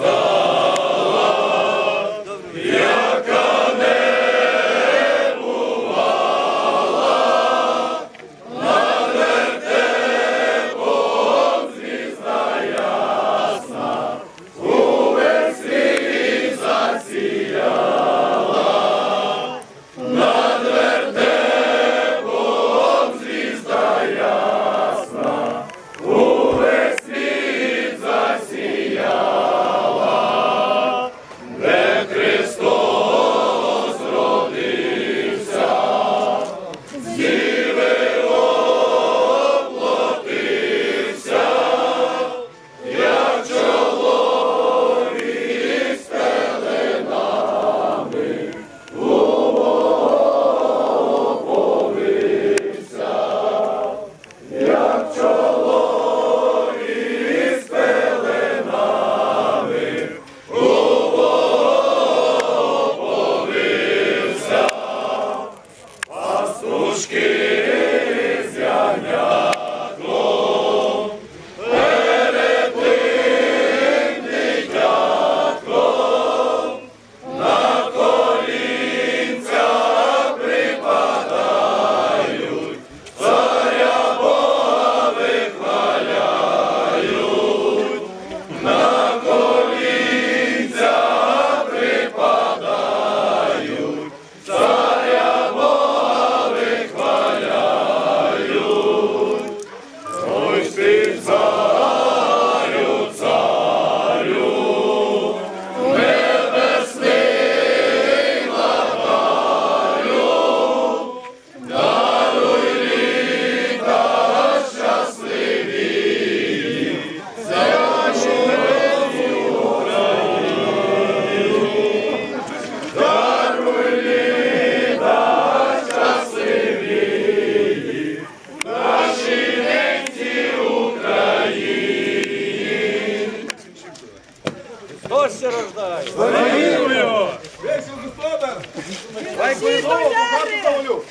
Stop. Пушкін! Хто ще рождає? Весь господар! Дай Всі боляри!